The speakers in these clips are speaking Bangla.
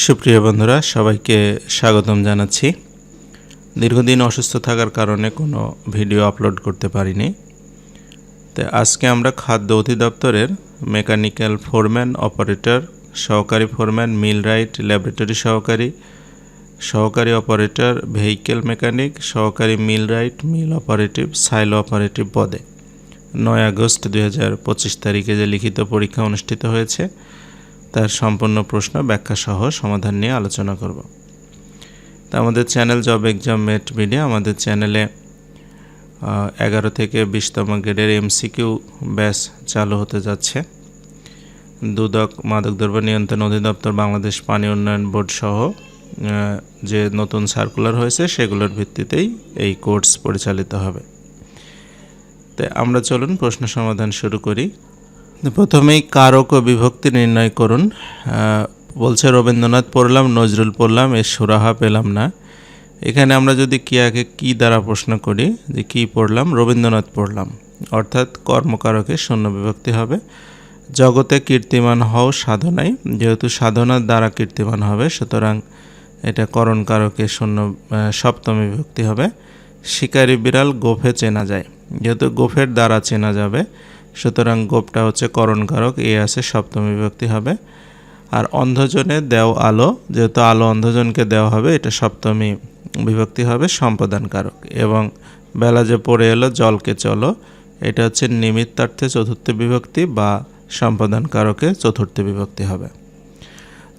সুপ্রিয় বন্ধুরা, সবাইকে স্বাগতম জানাচ্ছি। দীর্ঘদিন অসুস্থ থাকার কারণে কোনো ভিডিও আপলোড করতে পারিনি। তো আজকে আমরা খাদ্য অধিদপ্তরের মেকানিক্যাল ফোরম্যান, অপারেটর, সহকারী ফোরম্যান মিল রাইট ল্যাবরেটরি সহকারী সহকারী অপারেটর, ভেহিকেল মেকানিক, সহকারী mill wright mill operative, silo operative পদে। নয় আগস্ট দুই হাজার পঁচিশ তারিখে যে লিখিত পরীক্ষা অনুষ্ঠিত হয়েছে তার সম্পূর্ণ প্রশ্ন ব্যাখ্যা সহ সমাধান নিয়ে আলোচনা করব। তা আমাদের channel job exam mate media আমাদের চ্যানেলে এগারো থেকে বিশতম গ্রেডের এমসিকিউ ব্যাস চালু হতে যাচ্ছে। দুদক মাদকদ্রব্য নিয়ন্ত্রণ অধিদপ্তর, বাংলাদেশ পানি উন্নয়ন বোর্ড সহ যে নতুন সার্কুলার হয়েছে সেগুলোর ভিত্তিতেই এই কোর্স পরিচালিত হবে। তাই আমরা চলুন প্রশ্ন সমাধান শুরু করি। প্রথমেই কারক ও বিভক্তি নির্ণয় করুন। বলছে, রবীন্দ্রনাথ পড়লাম, নজরুল পড়লাম, এর সুরাহা পেলাম না। এখানে আমরা যদি কি আগে কি দ্বারা প্রশ্ন করি, যে কি পড়লাম, রবীন্দ্রনাথ পড়লাম। অর্থাৎ কর্মকারকে শূন্য বিভক্তি হবে। জগতে কীর্তিমান হও সাধনায়, যেহেতু সাধনার দ্বারা কীর্তিমান হবে, সুতরাং এটা করণ কারকে শূন্য সপ্তমী বিভক্তি হবে। শিকারী বিড়াল গোফে চেনা যায়, যেহেতু গোফের দ্বারা চেনা যাবে। সুতরাং গোপটা হচ্ছে করণকারক, এ আছে সপ্তমী বিভক্তি হবে। আর অন্ধজনে দেও আলো, যেহেতু আলো অন্ধজনকে দেওয়া হবে, এটা সপ্তমী বিভক্তি হবে সম্পাদন কারক এবং বেলা যে পড়ে এলো, জলকে চলো, এটা হচ্ছে নিমিত্তার্থে চতুর্থ বিভক্তি বা সম্পাদন কারকে চতুর্থ বিভক্তি হবে।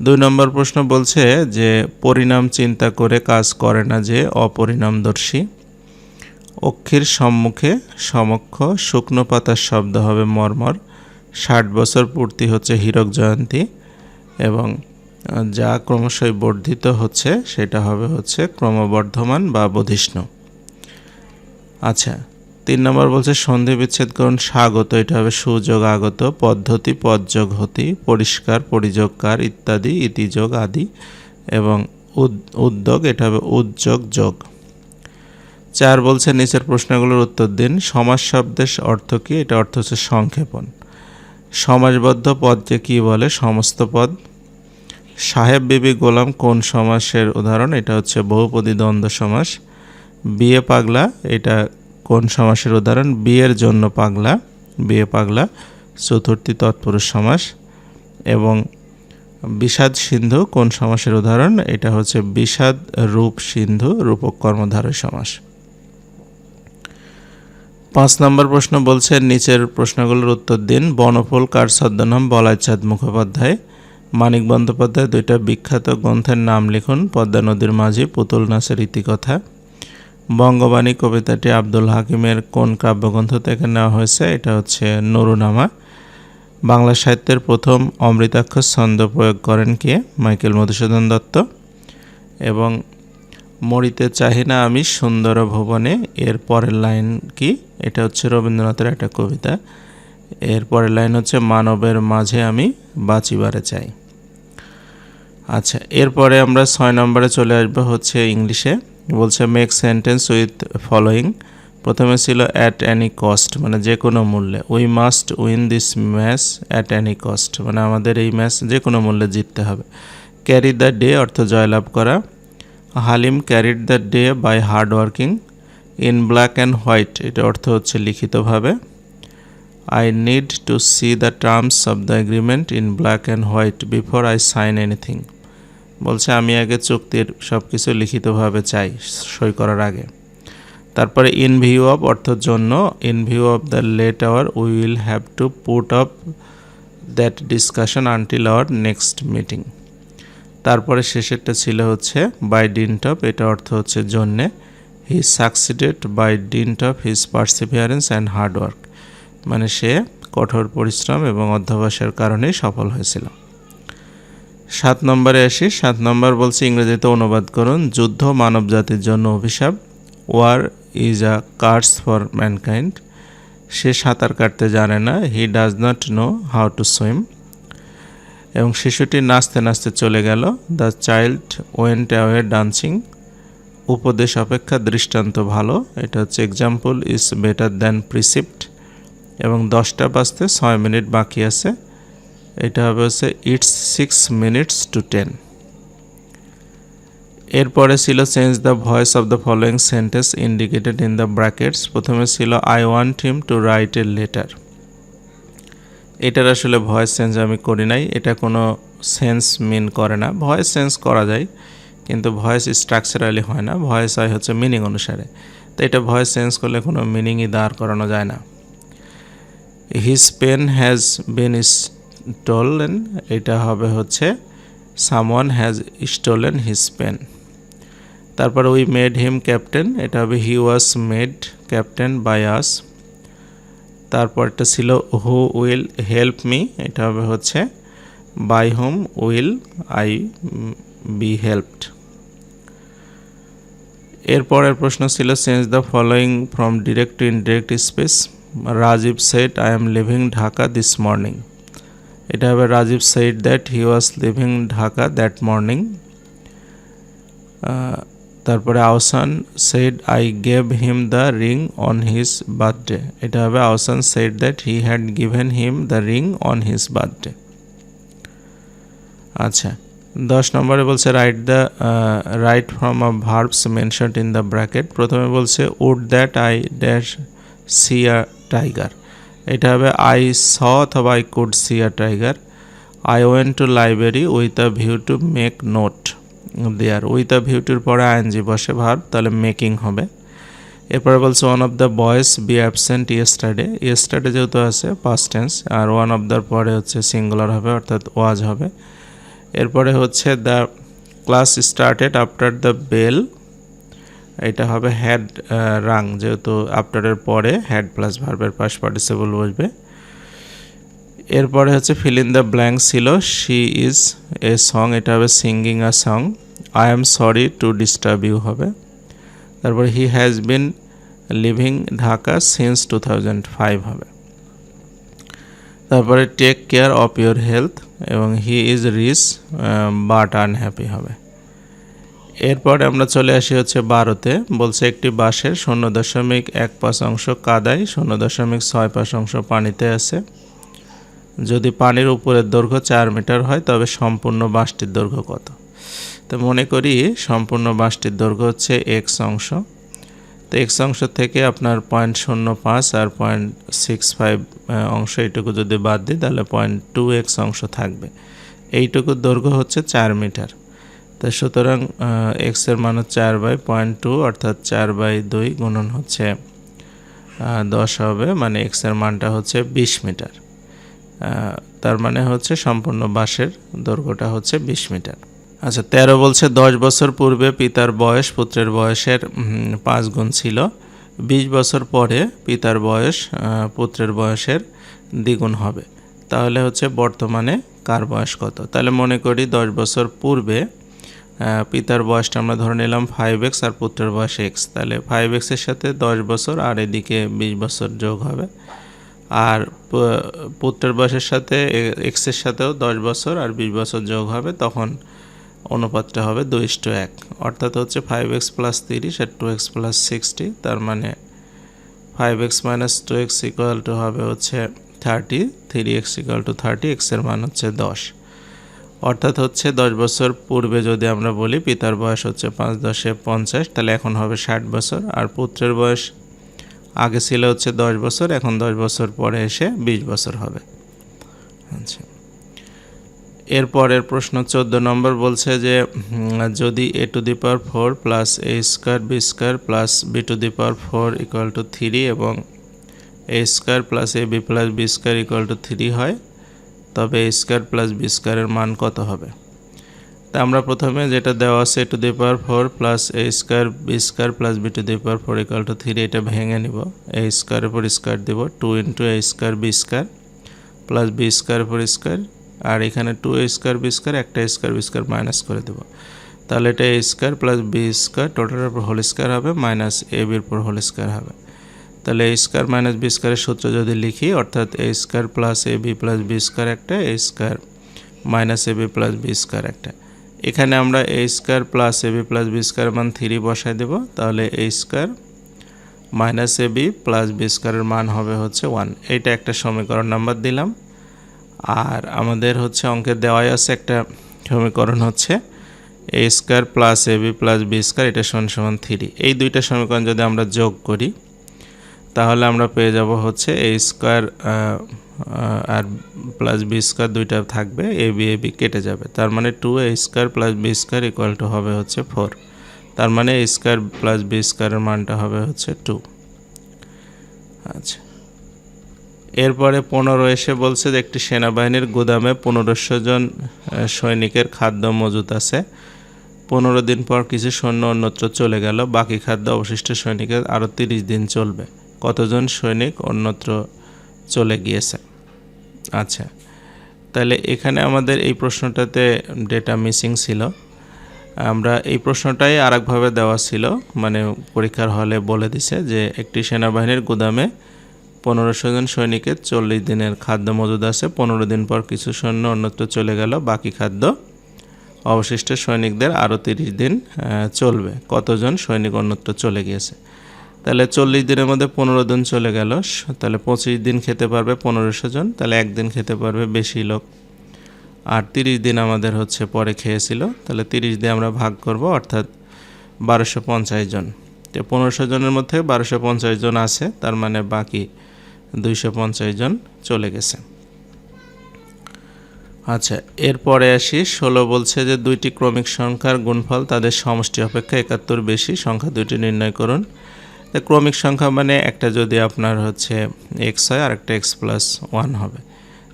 দুই নম্বর প্রশ্ন বলছে যে, পরিণাম চিন্তা করে কাজ করে না যে, অপরিণামদর্শী। অক্ষির সম্মুখে সমক্ষ শুকনো পাতার শব্দ হবে মর্মর। ষাট বছর পূর্তি হচ্ছে হীরক জয়ন্তী এবং যা ক্রমশই বর্ধিত হচ্ছে, সেটা হবে হচ্ছে ক্রমবর্ধমান বা বধিষ্ণু। আচ্ছা তিন নম্বর বলছে সন্ধি বিচ্ছেদ করুন, স্বাগত, এটা হবে সুযোগ আগত পদ্ধতি পদযোগ হতি পরিষ্কার, পরিযোগকার ইত্যাদি, ইতিযোগ আদি এবং উদ্যোগ, এটা হবে উদ্যোগ, যোগ। চার বলছে, নিচের প্রশ্নগুলোর উত্তর দিন। সমাজ শব্দের অর্থ কী? এটা অর্থ হচ্ছে সংক্ষেপণ। সমাজবদ্ধ পদকে কি বলে? সমস্ত পদ। সাহেব বিবি গোলাম কোন সমাসের উদাহরণ? এটা হচ্ছে বহুপদী দ্বন্দ্ব সমাস। বিয়ে পাগলা, এটা কোন সমাসের উদাহরণ? বিয়ের জন্য পাগলা, বিয়ে পাগলা, চতুর্থী তৎপুরুষ সমাস। এবং বিষাদ সিন্ধু কোন সমাসের উদাহরণ? এটা হচ্ছে বিষাদ রূপ সিন্ধু রূপক কর্মধারয় সমাস। পাঁচ নম্বর প্রশ্ন বলছে, নিচের প্রশ্নগুলোর উত্তর দিন। বনফুল কার ছদ্মনাম? বলাইচাঁদ মুখোপাধ্যায়। মানিক বন্দ্যোপাধ্যায় দুইটা বিখ্যাত গ্রন্থের নাম লিখুন। পদ্মা নদীর মাঝি, পুতুল নাচের ইতিকথা। বঙ্গবাণী কবিতাটি আব্দুল হাকিমের কোন কাব্যগ্রন্থ থেকে নেওয়া হয়েছে? এটা হচ্ছে নরুনামা। বাংলা সাহিত্যের প্রথম অমৃতাক্ষর ছন্দ প্রয়োগ করেন কে? মাইকেল মধুসূদন দত্ত। এবং মরিতে চাহি না আমি সুন্দর ভুবনে। এর পরের লাইন কি? এটা হচ্ছে রবীন্দ্রনাথের একটা কবিতা। এর পরের লাইন হচ্ছে, মানবের মাঝে আমি বাঁচিবারে চাই। আচ্ছা এরপরে আমরা ছয় নম্বরে চলে আসব হচ্ছে ইংলিশে। বলছে মেক সেন্টেন্স উইথ ফলোয়িং প্রথমে ছিল অ্যাট অ্যানি কস্ট মানে যে কোনো মূল্যে। We must win this match at any cost মানে আমাদের এই ম্যাচ যে কোনো মূল্যে জিততে হবে। ক্যারি দ্য ডে অর্থ জয়লাভ করা। Halim carried the day by hard working in black and white, এটা অর্থ হচ্ছে লিখিতভাবে। I need to see the terms of the agreement in black and white before I sign anything. বলছে, আমি আগে চুক্তির সব কিছু লিখিতভাবে চাই, সই করার আগে। তারপরে ইন ভিউ অফ অর্থের জন্য, in view of the late hour we will have to put off that discussion until our next meeting. তারপরে শেষেরটা ছিল হচ্ছে বাই ডিন্ট অফ এটা অর্থ হচ্ছে জন্যে। He succeeded by dint of his perseverance and hard work মানে সে কঠোর পরিশ্রম এবং অধ্যবসায়ের কারণেই সফল হয়েছিল। সাত নম্বরে আসি। সাত নম্বর বলছে ইংরেজিতে অনুবাদ করুন, যুদ্ধ মানব জাতির জন্য অভিশাপ war is a curse for mankind সে সাঁতার কাটতে জানে না he does not know how to swim এবং শিশুটি নাচতে নাচতে চলে গেল। The child went away dancing উপদেশ অপেক্ষা দৃষ্টান্ত ভালো। এটা হচ্ছে example is better than precept এবং দশটা বাজতে ছয় মিনিট বাকি আছে। এটা হবে হচ্ছে it's six minutes to ten এরপরে ছিল change the voice of the following sentence indicated in the brackets প্রথমে ছিল I want him to write a letter এটার আসলে ভয়েস চেঞ্জ আমি করি নাই। এটা কোনো সেন্স মিন করে না। ভয়েস চেঞ্জ করা যায়, কিন্তু ভয়েস স্ট্রাকচারালি হয় না। ভয়েস হয় হচ্ছে মিনিং অনুসারে। তো এটা ভয়েস চেঞ্জ করলে কোনো মিনিংই দাঁড় করানো যায় না। His pen has been stolen এটা হবে হচ্ছে someone has stolen his pen তারপর উই মেড হিম ক্যাপ্টেন এটা হবে he was made captain by us তারপরটা ছিল হু উইল হেল্প মি এটা হবে হচ্ছে by whom will I be helped এরপরের প্রশ্ন ছিল change the following from direct to indirect speech Rajib said I am leaving Dhaka this morning এটা হবে Rajib said that he was leaving Dhaka that morning তারপরে Ahsan said I gave him the ring on his birthday এটা হবে Ahsan said that he had given him the ring on his birthday আচ্ছা দশ নম্বরে বলছে write the right form of verbs mentioned in the bracket প্রথমে বলছে would that I dash see a tiger এটা হবে আই স অথবা I could see a tiger I went to library with a view to make note there with a ভিউটির পরে আইএনজি বসে ভার্ব তাহলে মেকিং হবে। এরপরে বলছে one of the boys be absent yesterday yesterday যেহেতু আছে পাস্ট টেন্স আর ওয়ান অফ দ্যার পরে হচ্ছে সিঙ্গুলার হবে, অর্থাৎ ওয়াজ হবে। এরপরে হচ্ছে the class started after the bell এটা হবে হ্যাড রাং যেহেতু আফটারের পরে হ্যাড প্লাস ভার্বের পাশ পার্টিসিপল বসবে। এরপরে হচ্ছে ফিল ইন দ্য ব্ল্যাঙ্ক ছিল। শি ইজ এ সং এটা হবে singing a song I am sorry to disturb you হবে। তারপর he has been living Dhaka since two thousand five হবে। তারপরে take care of your health এবং he is rich but unhappy হবে। এরপর আমরা চলে আসি হচ্ছে বারোতে। বলছে, একটি বাঁশের শূন্য দশমিক এক পাঁচ অংশ কাদায়, শূন্য দশমিক ছয় পাঁচ অংশ পানিতে আছে। যদি পানির উপরের দৈর্ঘ্য চার মিটার হয়, তবে সম্পূর্ণ বাঁশটির দৈর্ঘ্য কত? তো মনে করি সম্পূর্ণ বাঁশটির দৈর্ঘ্য হচ্ছে এক্স অংশ। তো এক্স অংশ থেকে আপনার পয়েন্ট শূন্য পাঁচ আর পয়েন্ট সিক্স ফাইভ অংশ এইটুকু যদি বাদ দিই, তাহলে পয়েন্ট টু এক্স অংশ থাকবে। এইটুকুর দৈর্ঘ্য হচ্ছে চার মিটার। তো সুতরাং এক্সের মান হচ্ছে চার বাই পয়েন্ট টু অর্থাৎ চার বাই দুই গুণন হচ্ছে দশ হবে মানে এক্সের মানটা হচ্ছে বিশ মিটার। তার মানে হচ্ছে সম্পূর্ণ বাঁশের দৈর্ঘ্যটা হচ্ছে বিশ মিটার। আচ্ছা তেরো বলছে, দশ বছর পূর্বে পিতার বয়স পুত্রের বয়সের পাঁচ গুণ ছিল। বিশ বছর পরে পিতার বয়স পুত্রের বয়সের দ্বিগুণ হবে। তাহলে হচ্ছে বর্তমানে কার বয়স কত? তাহলে মনে করি দশ বছর পূর্বে পিতার বয়সটা আমরা ধরে নিলাম ফাইভ এক্স আর পুত্রের বয়স এক্স তাহলে ফাইভ এক্সের সাথে দশ বছর আর এদিকে বিশ বছর যোগ হবে। আর পুত্রের বয়সের সাথে এক্সের সাথেও দশ বছর আর বিশ বছর যোগ হবে, তখন অনুপাতটা হবে দুই টু এক। অর্থাৎ হচ্ছে ফাইভ এক্স প্লাস তিরিশ আর টু এক্স প্লাস সিক্সটি তার মানে five X minus two X equal to হবে হচ্ছে thirty three X equal to thirty এক্সের মান হচ্ছে দশ। অর্থাৎ হচ্ছে দশ বছর পূর্বে যদি আমরা বলি, পিতার বয়স হচ্ছে পাঁচ দশে পঞ্চাশ, তাহলে এখন হবে ষাট বছর। আর পুত্রের বয়স আগে ছিল হচ্ছে দশ বছর, এখন দশ বছর পরে এসে বিশ বছর হবে। আচ্ছা। এরপরের প্রশ্ন চোদ্দ নম্বর বলছে যে যদি A to the power four plus A square B square plus B to the power four equal to three এবং A square plus A B plus B square equal to three হয়, তবে এ স্কোয়ার প্লাস বি স্কোয়ারের মান কত হবে? তা আমরা প্রথমে যেটা দেওয়া আছে A to the power four plus A square B square plus B to the power four equal to three এটা ভেঙে নিব। এ স্কোয়ারের উপর square Dev two into A square B square plus B square উপর স্কোয়ার আর এখানে two A square B square একটা স্কোয়ার বি স্কোয়ার মাইনাস করে দেব। তাহলে এটা A square plus B square টোটালের উপর হোল স্কোয়ার হবে মাইনাস এ বির উপর হোল স্কোয়ার হবে। তাহলে এ স্কোয়ার মাইনাস বি স্কোয়ারের সূত্র যদি লিখি, অর্থাৎ a square plus a b plus b square একটা a square minus a b plus b square একটা। এখানে আমরা a square plus a b plus b square মান থ্রি বসাই দেব। তাহলে a square minus a b plus b স্কোয়ারের মান হবে হচ্ছে ওয়ান এইটা একটা সমীকরণ নাম্বার দিলাম। আর আমাদের হচ্ছে অঙ্কের দেওয়াই আছে একটা সমীকরণ হচ্ছে a square plus a b plus b square এটা সমান সমান থ্রি এই দুইটা সমীকরণ যদি আমরা যোগ করি তাহলে আমরা পেয়ে যাব হচ্ছে এ স্কোয়ার আর প্লাস বি স্কোয়ার দুইটা থাকবে এ বি এ বি কেটে যাবে। তার মানে two a square plus b square equal to হবে হচ্ছে ফোর তার মানে এ স্কোয়ার প্লাস বি স্কোয়ারের মানটা হবে হচ্ছে টু আচ্ছা। এরপরে পনেরো এসে বলছে যে একটি সেনাবাহিনীর গুদামে পনেরোশো জন সৈনিকের খাদ্য মজুত আছে। পনেরো দিন পর কিছু সৈন্য অন্যত্র চলে গেল, বাকি খাদ্য অবশিষ্ট সৈনিকের আরও তিরিশ দিন চলবে। কতজন সৈনিক অন্যত্র চলে গিয়েছে? আচ্ছা তাহলে এখানে আমাদের এই প্রশ্নটাতে ডেটা মিসিং ছিল। আমরা এই প্রশ্নটাই আরেকভাবে দেওয়া ছিল মানে পরীক্ষার হলে বলে দিছে যে একটি সেনাবাহিনীর গুদামে পনেরোশো জন সৈনিকের চল্লিশ দিনের খাদ্য মজুদ আছে, পনেরো দিন পর কিছু সৈন্য অন্যত্র চলে গেল, বাকি খাদ্য অবশিষ্ট সৈনিকদের আরও তিরিশ দিন চলবে। কতজন সৈনিক অন্যত্র চলে গিয়েছে? তাহলে চল্লিশ দিনের মধ্যে পনেরো দিন চলে গেল। তাহলে পঁচিশ দিন খেতে পারবে পনেরোশো জন, তাহলে একদিন খেতে পারবে বেশি লোক। আর তিরিশ দিন আমাদের হচ্ছে পরে খেয়েছিল, তাহলে তিরিশ দিয়ে আমরা ভাগ করব, অর্থাৎ বারোশো পঞ্চাশ জন। তো পনেরোশো জনের মধ্যে বারোশো পঞ্চাশ জন আছে, তার মানে বাকি দুইশো পঞ্চাশ জন চলে গেছে। আচ্ছা এরপরে আসি, ষোলো বলছে যে দুইটি ক্রমিক সংখ্যার গুণফল তাদের সমষ্টি অপেক্ষা একাত্তর বেশি, সংখ্যা দুইটি নির্ণয় করুন। ক্রমিক সংখ্যা মানে একটা যদি আপনার হচ্ছে এক্স হয় আর একটা এক্স প্লাস ওয়ান হবে।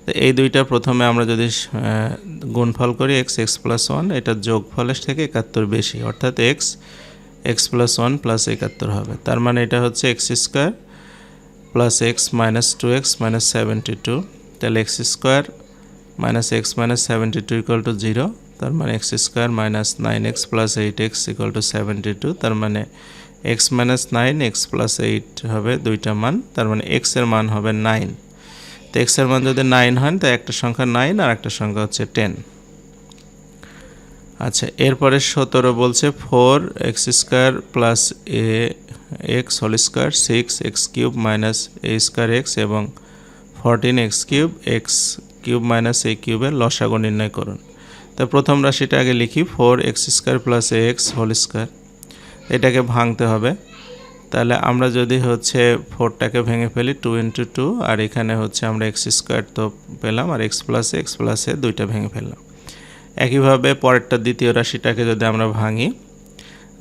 তো এই দুইটা প্রথমে আমরা যদি গুণফল করি এক্স এক্স প্লাস ওয়ান এটা যোগফলের থেকে একাত্তর বেশি, অর্থাৎ x x plus one plus একাত্তর হবে। তার মানে এটা হচ্ছে x square plus x minus two x minus seventy two তাহলে x square minus x minus seventy two equal to zero তার মানে x square minus nine x plus eight x equal to seventy two তার মানে x minus nine x plus eight হবে দুইটা মান, তার মানে এক্সের মান হবে নাইন তো এক্সের মান যদি নাইন হয় তো একটা সংখ্যা নাইন আর একটা সংখ্যা হচ্ছে টেন আচ্ছা এরপরে সতেরো বলছে four x square plus a x whole square six x cube minus a square x এবং fourteen x cube x cube minus a কিউবের লসাগু নির্ণয় করুন। তা প্রথম রাশিটা আগে লিখি four x square plus a x whole square এটাকে ভাঙতে হবে। তাহলে আমরা যদি হচ্ছে ফোরটাকে ভেঙে ফেলি টু ইন্টু টু আর এখানে হচ্ছে আমরা এক্স স্কোয়ার তো পেলাম, আর এক্স প্লাস এক্স প্লাসে দুইটা ভেঙে ফেললাম। একইভাবে পরেরটা দ্বিতীয় রাশিটাকে যদি আমরা ভাঙি,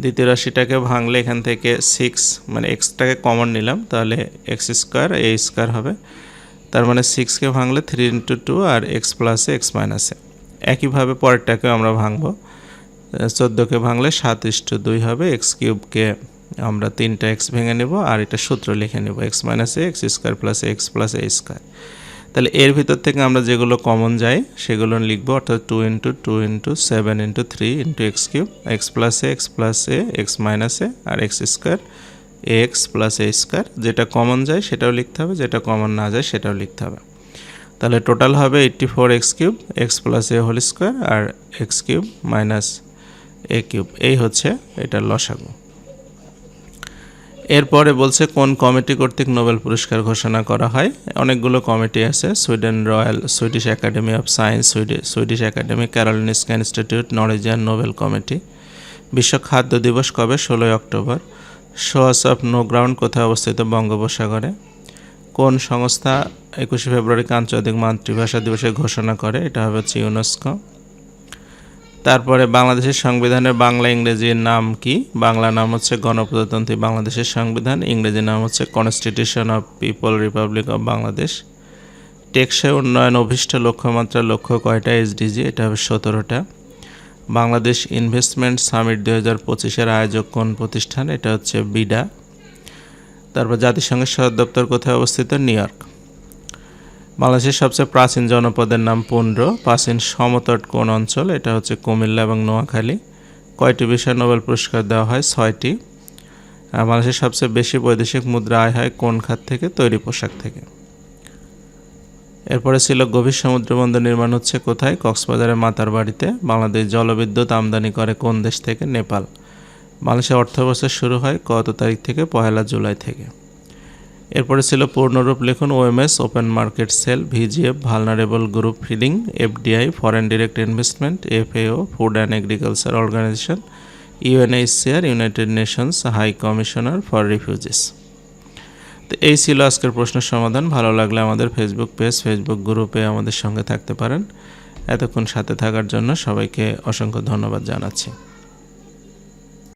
দ্বিতীয় রাশিটাকে ভাঙলে এখান থেকে সিক্স মানে এক্সটাকে কমন নিলাম, তাহলে এক্স স্কোয়ার এ স্কোয়ার হবে। তার মানে সিক্সকে ভাঙলে থ্রি ইন্টু টু আর এক্স প্লাসে এক্স মাইনাসে একইভাবে পরেরটাকেও আমরা ভাঙবো। চোদ্দোকে ভাঙলে সাত ইস্টু দুই হবে এক্স কিউবকে আমরা তিনটা এক্স ভেঙে নেব, আর এটা সূত্র লিখে নেব x minus x square plus x plus a square তাহলে এর ভিতর থেকে আমরা যেগুলো কমন যাই, সেগুলো লিখব, অর্থাৎ two into two into seven into three into x cube x plus a x plus a x minus a R x square x plus a square যেটা কমন যায় সেটাও লিখতে হবে, যেটা কমন না যায় সেটাও লিখতে হবে। তাহলে টোটাল হবে eighty four x cube x plus a whole square R x cube minus a cube, এই হচ্ছে এটার লসাগু। এরপরে বলছে কোন কমিটি কর্তৃক নোবেল পুরস্কার ঘোষণা করা হয়? অনেকগুলো কমিটি আছে, Sweden Royal Swedish Academy of Science Swedish Academy Karolinska Institute Norwegian Nobel Committee. বিশ্ব খাদ্য দিবস কবে? ষোলোই October. Swatch of No Ground কোথায় অবস্থিত? বঙ্গোপসাগরে। কোন সংস্থা একুশে ফেব্রুয়ারিকে আন্তর্জাতিক মাতৃভাষা দিবসে ঘোষণা করে? এটা হবে হচ্ছে ইউনেস্কো। তারপরে বাংলাদেশের সংবিধানের বাংলা ইংরেজির নাম কি? বাংলা নাম হচ্ছে গণপ্রজাতন্ত্রী বাংলাদেশের সংবিধান ইংরেজি নাম হচ্ছে Constitution of People Republic of Bangladesh টেকসই উন্নয়ন অভিষ্ট লক্ষ্যমাত্রা লক্ষ্য কয়টা? এসডিজি এটা হবে সতেরোটা। বাংলাদেশ ইনভেস্টমেন্ট সামিট দু হাজার পঁচিশের আয়োজক কোন প্রতিষ্ঠান? এটা হচ্ছে বিডা। তারপর জাতিসংঘের সদর দপ্তর কোথায় অবস্থিত? New York. বাংলাদেশের সবচেয়ে প্রাচীন জনপদের নাম পুন্ড্র প্রাচীন সমতট কোন অঞ্চল, এটা হচ্ছে কুমিল্লা এবং নোয়াখালী। কয়টি বিষয়ে নোবেল পুরস্কার দেওয়া হয়? ছয়টি। বাংলাদেশের সবচেয়ে বেশি বৈদেশিক মুদ্রা আয় হয় কোন খাত থেকে? তৈরি পোশাক থেকে। এরপরে ছিল গভীর সমুদ্র বন্দর নির্মাণ হচ্ছে কোথায়? কক্সবাজারের মাতার বাড়িতে। বাংলাদেশ জলবিদ্যুৎ আমদানি করে কোন দেশ থেকে? নেপাল। বাংলাদেশের অর্থবর্ষ শুরু হয় কত তারিখ থেকে? পহেলা জুলাই থেকে। এরপরে ছিল পূর্ণরূপ লিখুন OMS open market sale VGF vulnerable group feeding FDI foreign direct investment FAO food and agriculture organization UNHCR United Nations High Commissioner for Refugees তো এই ছিল আজকের প্রশ্নের সমাধান। ভালো লাগলে আমাদের ফেসবুক পেজ ফেসবুক গ্রুপে আমাদের সঙ্গে থাকতে পারেন। এতক্ষণ সাথে থাকার জন্য সবাইকে অসংখ্য ধন্যবাদ জানাচ্ছি।